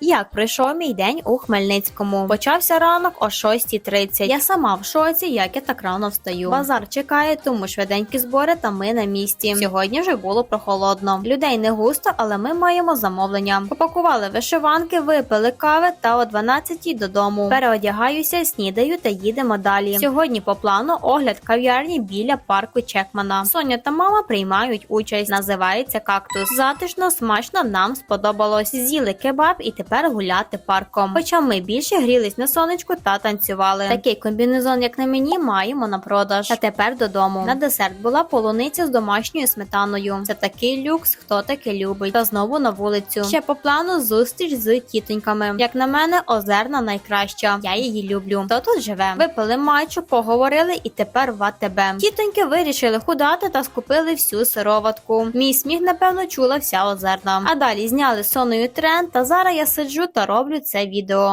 Як пройшов мій день у Хмельницькому? Почався ранок о 6.30. Я сама в шоці, як я так рано встаю. Базар чекає, тому швиденькі збори та ми на місці. Сьогодні вже було прохолодно. Людей не густо, але ми маємо замовлення. Попакували вишиванки, випили кави та о 12 додому. Переодягаюся, снідаю та їдемо далі. Сьогодні по плану огляд кав'ярні біля парку Чекмана. Соня та мама приймають участь. Називається кактус. Затишно, смачно нам сподобалось. З'їли кебаб і тепер гуляти парком. Хоча ми більше грілись на сонечку та танцювали. Такий комбінезон, як на мені, маємо на продаж. Та тепер додому. На десерт була полуниця з домашньою сметаною. Це такий люкс, хто таке любить. Та знову на вулицю. Ще по плану зустріч з тітоньками. Як на мене, озерна найкраща. Я її люблю. Хто тут живе? Випили матчу, поговорили і тепер в АТБ. Тітоньки вирішили худати та скупили всю сироватку. Мій сміх, напевно, чула вся озерна. А далі зняли соною тренд, та зараз я сиджу та роблю це відео.